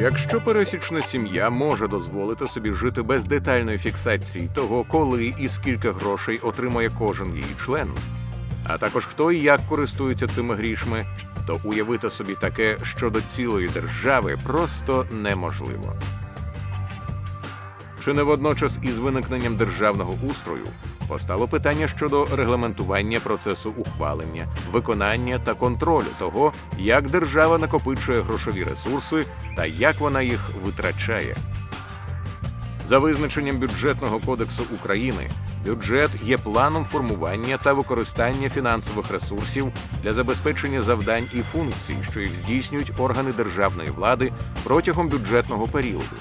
Якщо пересічна сім'я може дозволити собі жити без детальної фіксації того, коли і скільки грошей отримує кожен її член, а також хто і як користується цими грішми, то уявити собі таке щодо цілої держави просто неможливо. Чи не водночас із виникненням державного устрою постало питання щодо регламентування процесу ухвалення, виконання та контролю того, як держава накопичує грошові ресурси та як вона їх витрачає. За визначенням бюджетного кодексу України, бюджет є планом формування та використання фінансових ресурсів для забезпечення завдань і функцій, що їх здійснюють органи державної влади протягом бюджетного періоду.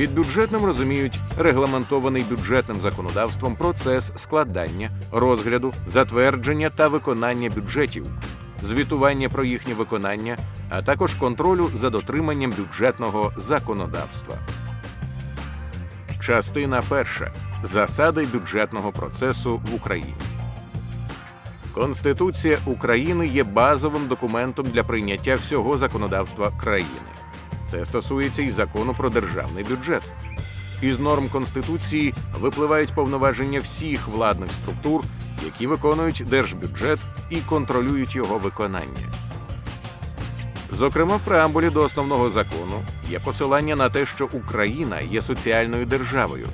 Під бюджетним розуміють регламентований бюджетним законодавством процес складання, розгляду, затвердження та виконання бюджетів, звітування про їхнє виконання, а також контролю за дотриманням бюджетного законодавства. Частина перша. Засади бюджетного процесу в Україні. Конституція України є базовим документом для прийняття всього законодавства країни. Це стосується і закону про державний бюджет. Із норм Конституції випливають повноваження всіх владних структур, які виконують держбюджет і контролюють його виконання. Зокрема, в преамбулі до основного закону є посилання на те, що Україна є соціальною державою.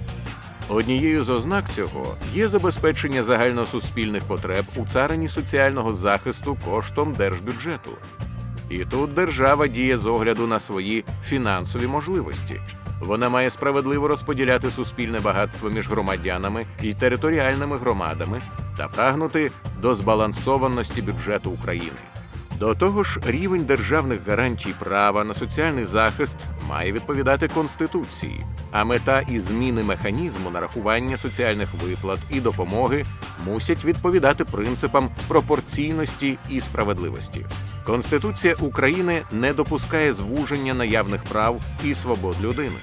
Однією з ознак цього є забезпечення загальносуспільних потреб у царині соціального захисту коштом держбюджету. І тут держава діє з огляду на свої фінансові можливості. Вона має справедливо розподіляти суспільне багатство між громадянами і територіальними громадами та прагнути до збалансованості бюджету України. До того ж, рівень державних гарантій права на соціальний захист має відповідати Конституції, а мета і зміни механізму нарахування соціальних виплат і допомоги мусять відповідати принципам пропорційності і справедливості. Конституція України не допускає звуження наявних прав і свобод людини.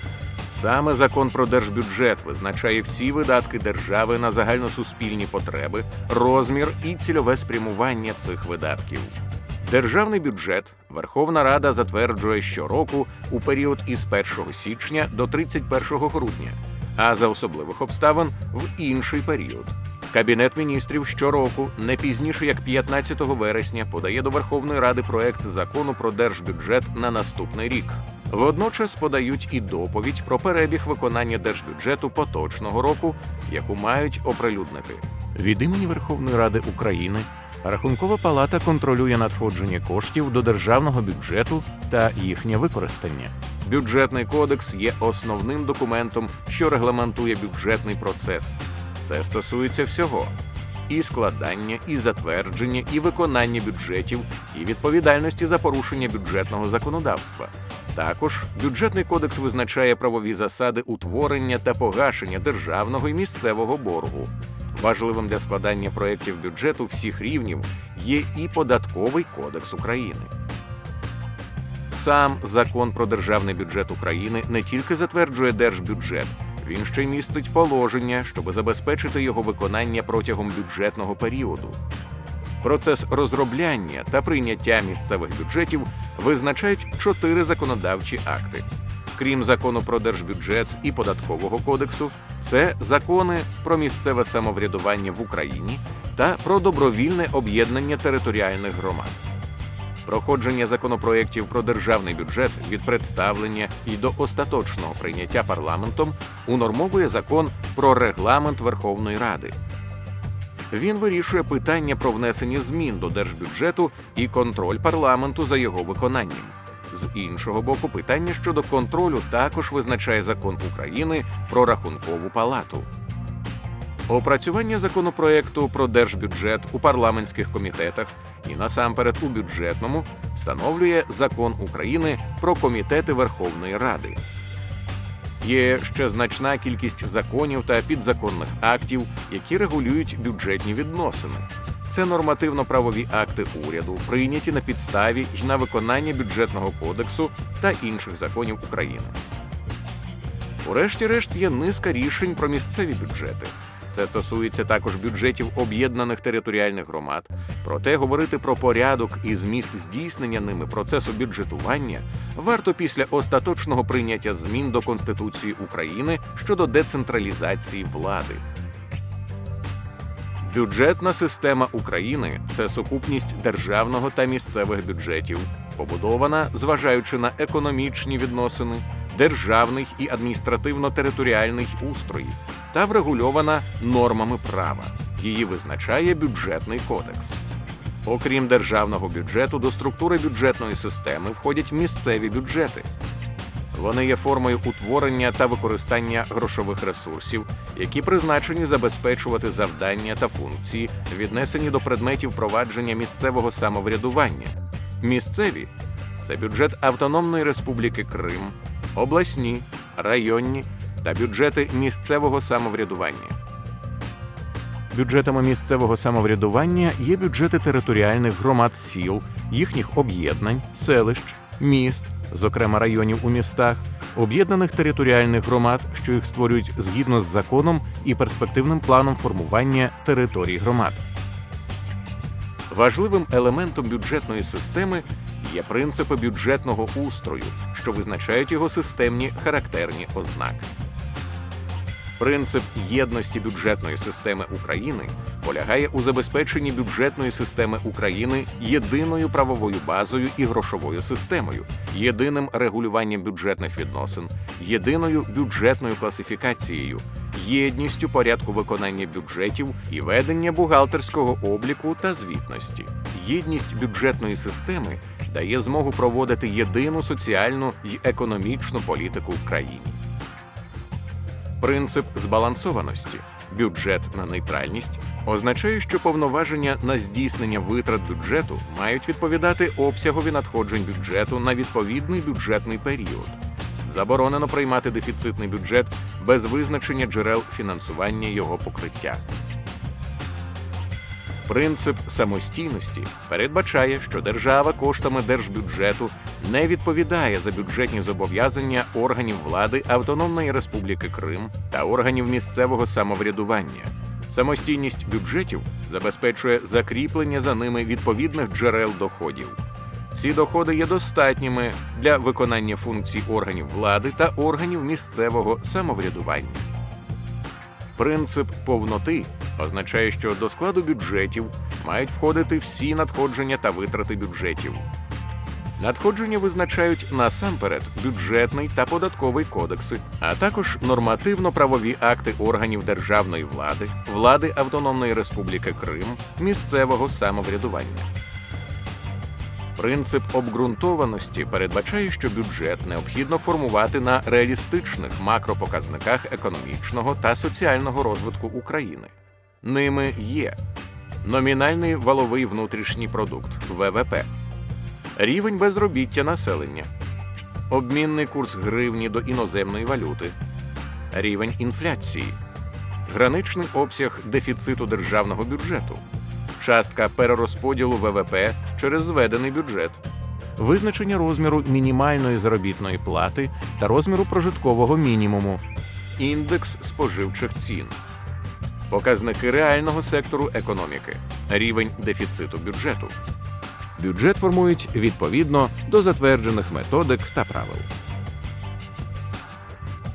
Саме закон про держбюджет визначає всі видатки держави на загальносуспільні потреби, розмір і цільове спрямування цих видатків. Державний бюджет Верховна Рада затверджує щороку у період із 1 січня до 31 грудня, а за особливих обставин в інший період. Кабінет міністрів щороку, не пізніше як 15 вересня, подає до Верховної Ради проект закону про держбюджет на наступний рік. Водночас подають і доповідь про перебіг виконання держбюджету поточного року, яку мають оприлюднити. Від імені Верховної Ради України Рахункова палата контролює надходження коштів до державного бюджету та їхнє використання. Бюджетний кодекс є основним документом, що регламентує бюджетний процес. Це стосується всього: і складання, і затвердження, і виконання бюджетів, і відповідальності за порушення бюджетного законодавства. Також бюджетний кодекс визначає правові засади утворення та погашення державного і місцевого боргу. Важливим для складання проєктів бюджету всіх рівнів є і податковий кодекс України. Сам закон про державний бюджет України не тільки затверджує держбюджет, він ще містить положення, щоб забезпечити його виконання протягом бюджетного періоду. Процес розробляння та прийняття місцевих бюджетів визначають чотири законодавчі акти. Крім закону про держбюджет і податкового кодексу, це закони про місцеве самоврядування в Україні та про добровільне об'єднання територіальних громад. Проходження законопроєктів про державний бюджет від представлення і до остаточного прийняття парламентом унормовує закон про регламент Верховної Ради. Він вирішує питання про внесення змін до держбюджету і контроль парламенту за його виконанням. З іншого боку, питання щодо контролю також визначає закон України про рахункову палату. Опрацювання законопроекту про держбюджет у парламентських комітетах і насамперед у бюджетному встановлює закон України про комітети Верховної Ради. Є ще значна кількість законів та підзаконних актів, які регулюють бюджетні відносини. Це нормативно-правові акти уряду, прийняті на підставі й на виконання бюджетного кодексу та інших законів України. Урешті-решт є низка рішень про місцеві бюджети. Це стосується також бюджетів об'єднаних територіальних громад. Проте говорити про порядок і зміст здійснення ними процесу бюджетування варто після остаточного прийняття змін до Конституції України щодо децентралізації влади. Бюджетна система України це сукупність державного та місцевих бюджетів, побудована, зважаючи на економічні відносини, державний і адміністративно-територіальний устрої та врегульована нормами права. Її визначає бюджетний кодекс. Окрім державного бюджету, до структури бюджетної системи входять місцеві бюджети. Вони є формою утворення та використання грошових ресурсів, які призначені забезпечувати завдання та функції, віднесені до предметів провадження місцевого самоврядування. Місцеві це бюджет Автономної Республіки Крим, обласні, районні та бюджети місцевого самоврядування. Бюджетами місцевого самоврядування є бюджети територіальних громад сіл, їхніх об'єднань, селищ, міст, зокрема районів у містах, об'єднаних територіальних громад, що їх створюють згідно з законом і перспективним планом формування територій громад. Важливим елементом бюджетної системи є принципи бюджетного устрою, що визначають його системні характерні ознаки. Принцип єдності бюджетної системи України полягає у забезпеченні бюджетної системи України єдиною правовою базою і грошовою системою, єдиним регулюванням бюджетних відносин, єдиною бюджетною класифікацією, єдністю порядку виконання бюджетів і ведення бухгалтерського обліку та звітності. Єдність бюджетної системи дає змогу проводити єдину соціальну й економічну політику в країні. Принцип збалансованості, бюджетна нейтральність означає, що повноваження на здійснення витрат бюджету мають відповідати обсягові надходжень бюджету на відповідний бюджетний період. Заборонено приймати дефіцитний бюджет без визначення джерел фінансування його покриття. Принцип самостійності передбачає, що держава коштами держбюджету не відповідає за бюджетні зобов'язання органів влади Автономної Республіки Крим та органів місцевого самоврядування. Самостійність бюджетів забезпечує закріплення за ними відповідних джерел доходів. Ці доходи є достатніми для виконання функцій органів влади та органів місцевого самоврядування. Принцип повноти означає, що до складу бюджетів мають входити всі надходження та витрати бюджетів. Надходження визначають насамперед бюджетний та податковий кодекси, а також нормативно-правові акти органів державної влади, влади Автономної Республіки Крим, місцевого самоврядування. Принцип обґрунтованості передбачає, що бюджет необхідно формувати на реалістичних макропоказниках економічного та соціального розвитку України. Ними є номінальний валовий внутрішній продукт ВВП, рівень безробіття населення, обмінний курс гривні до іноземної валюти, рівень інфляції, граничний обсяг дефіциту державного бюджету, частка перерозподілу ВВП через зведений бюджет, визначення розміру мінімальної заробітної плати та розміру прожиткового мінімуму, індекс споживчих цін, показники реального сектору економіки, рівень дефіциту бюджету. Бюджет формують відповідно до затверджених методик та правил.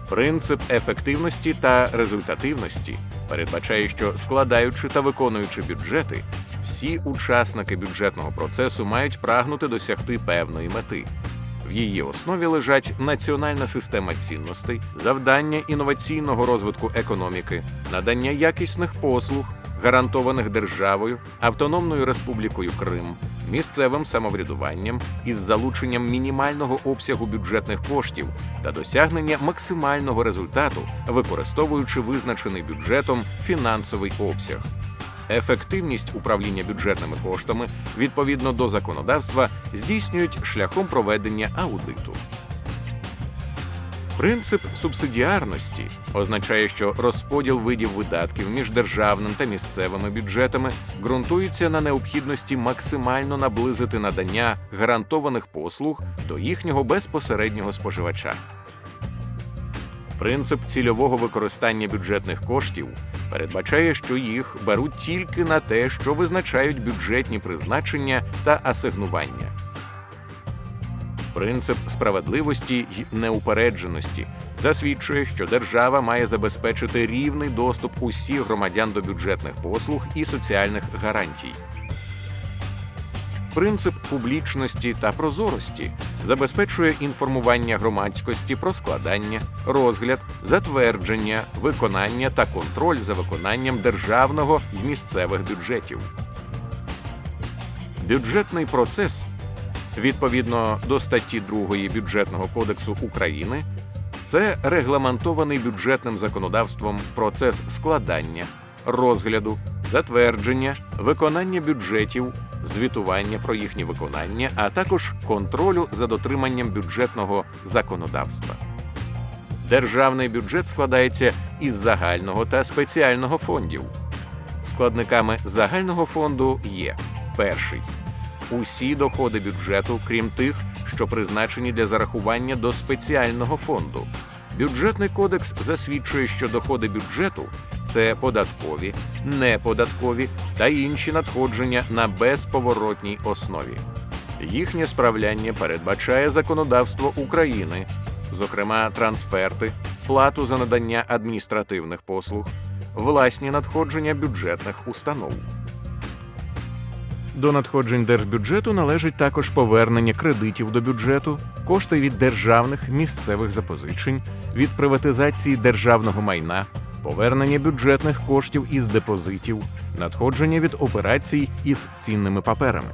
Принцип ефективності та результативності передбачає, що складаючи та виконуючи бюджети, всі учасники бюджетного процесу мають прагнути досягти певної мети. В її основі лежать національна система цінностей, завдання інноваційного розвитку економіки, надання якісних послуг, гарантованих державою, Автономною Республікою Крим, місцевим самоврядуванням із залученням мінімального обсягу бюджетних коштів та досягнення максимального результату, використовуючи визначений бюджетом фінансовий обсяг. Ефективність управління бюджетними коштами відповідно до законодавства здійснюють шляхом проведення аудиту. Принцип субсидіарності означає, що розподіл видів видатків між державним та місцевими бюджетами ґрунтується на необхідності максимально наблизити надання гарантованих послуг до їхнього безпосереднього споживача. Принцип цільового використання бюджетних коштів передбачає, що їх беруть тільки на те, що визначають бюджетні призначення та асигнування. Принцип справедливості й неупередженості засвідчує, що держава має забезпечити рівний доступ усіх громадян до бюджетних послуг і соціальних гарантій. Принцип публічності та прозорості забезпечує інформування громадськості про складання, розгляд, затвердження, виконання та контроль за виконанням державного і місцевих бюджетів. Бюджетний процес відповідно до статті 2 Бюджетного кодексу України це регламентований бюджетним законодавством процес складання, розгляду, затвердження, виконання бюджетів, звітування про їхнє виконання, а також контролю за дотриманням бюджетного законодавства. Державний бюджет складається із загального та спеціального фондів. Складниками загального фонду є перший усі доходи бюджету, крім тих, що призначені для зарахування до спеціального фонду. Бюджетний кодекс засвідчує, що доходи бюджету це податкові, неподаткові та інші надходження на безповоротній основі. Їхнє справляння передбачає законодавство України, зокрема трансферти, плату за надання адміністративних послуг, власні надходження бюджетних установ. До надходжень держбюджету належить також повернення кредитів до бюджету, кошти від державних місцевих запозичень, від приватизації державного майна, повернення бюджетних коштів із депозитів, надходження від операцій із цінними паперами.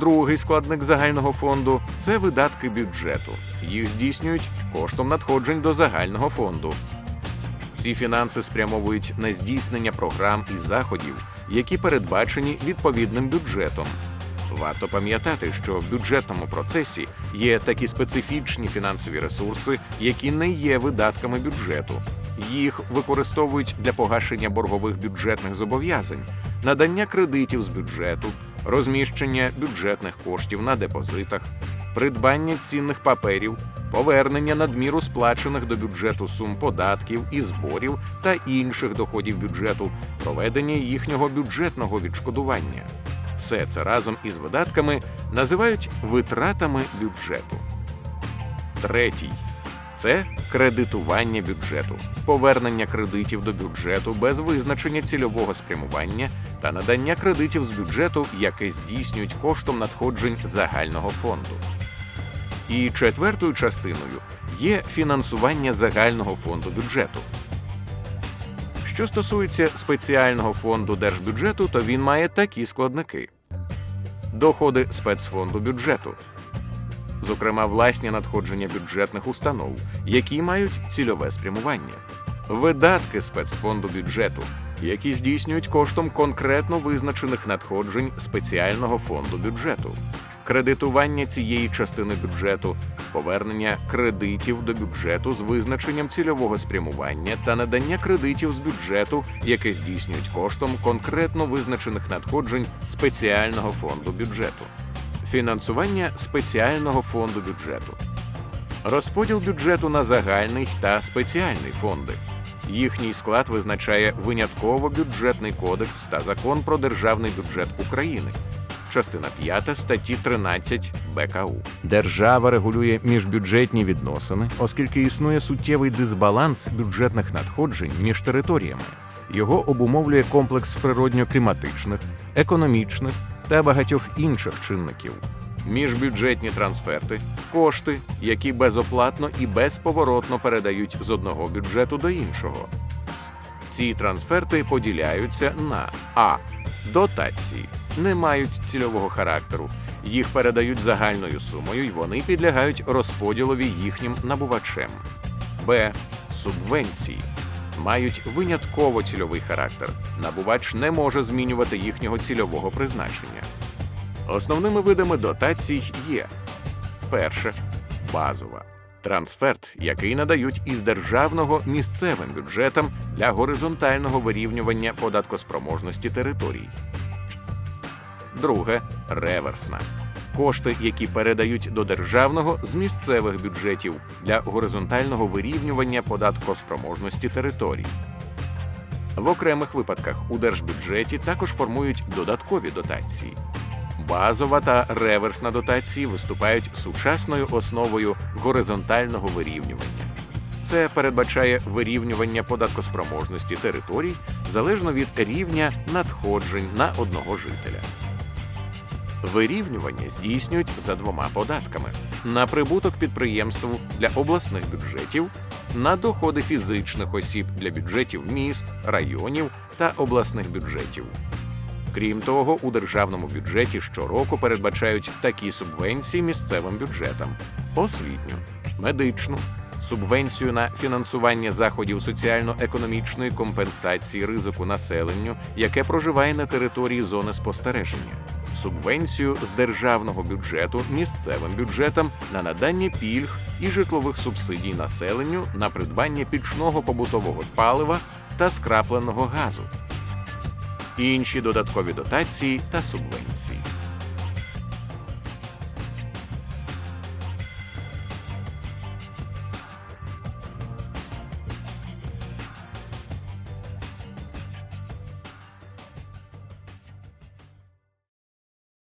Другий складник загального фонду це видатки бюджету. Їх здійснюють коштом надходжень до загального фонду. Ці фінанси спрямовують на здійснення програм і заходів, які передбачені відповідним бюджетом. Варто пам'ятати, що в бюджетному процесі є такі специфічні фінансові ресурси, які не є видатками бюджету. Їх використовують для погашення боргових бюджетних зобов'язань, надання кредитів з бюджету, розміщення бюджетних коштів на депозитах, придбання цінних паперів, повернення надміру сплачених до бюджету сум податків і зборів та інших доходів бюджету, проведення їхнього бюджетного відшкодування. Все це разом із видатками називають витратами бюджету. Третій це кредитування бюджету, повернення кредитів до бюджету без визначення цільового спрямування та надання кредитів з бюджету, яке здійснюють коштом надходжень загального фонду. І четвертою частиною є фінансування загального фонду бюджету. Що стосується спеціального фонду держбюджету, то він має такі складники: доходи спецфонду бюджету, зокрема власні надходження бюджетних установ, які мають цільове спрямування, видатки спецфонду бюджету, які здійснюють коштом конкретно визначених надходжень спеціального фонду бюджету, кредитування цієї частини бюджету, повернення кредитів до бюджету з визначенням цільового спрямування та надання кредитів з бюджету, яке здійснюють коштом конкретно визначених надходжень спеціального фонду бюджету, фінансування спеціального фонду бюджету, розподіл бюджету на загальний та спеціальний фонди. Їхній склад визначає винятково бюджетний кодекс та закон про державний бюджет України. Частина 5 статті 13 БКУ. Держава регулює міжбюджетні відносини, оскільки існує суттєвий дисбаланс бюджетних надходжень між територіями. Його обумовлює комплекс природньо-кліматичних, економічних та багатьох інших чинників. Міжбюджетні трансферти кошти, які безоплатно і безповоротно передають з одного бюджету до іншого. Ці трансферти поділяються на а. Дотації не мають цільового характеру. Їх передають загальною сумою, і вони підлягають розподілові їхнім набувачем. Б. Субвенції мають винятково цільовий характер. Набувач не може змінювати їхнього цільового призначення. Основними видами дотацій є перше базова трансферт, який надають із державного місцевим бюджетам для горизонтального вирівнювання податкоспроможності територій. Друге реверсна. кошти, які передають до державного з місцевих бюджетів для горизонтального вирівнювання податкоспроможності територій. В окремих випадках у держбюджеті також формують додаткові дотації. Базова та реверсна дотації виступають сучасною основою горизонтального вирівнювання. Це передбачає вирівнювання податкоспроможності територій залежно від рівня надходжень на одного жителя. Вирівнювання здійснюють за двома податками: на прибуток підприємств для обласних бюджетів, на доходи фізичних осіб для бюджетів міст, районів та обласних бюджетів. Крім того, у державному бюджеті щороку передбачають такі субвенції місцевим бюджетам: освітню, медичну, субвенцію на фінансування заходів соціально-економічної компенсації ризику населенню, яке проживає на території зони спостереження, субвенцію з державного бюджету місцевим бюджетам на надання пільг і житлових субсидій населенню на придбання пічного побутового палива та скрапленого газу інші додаткові дотації та субвенції.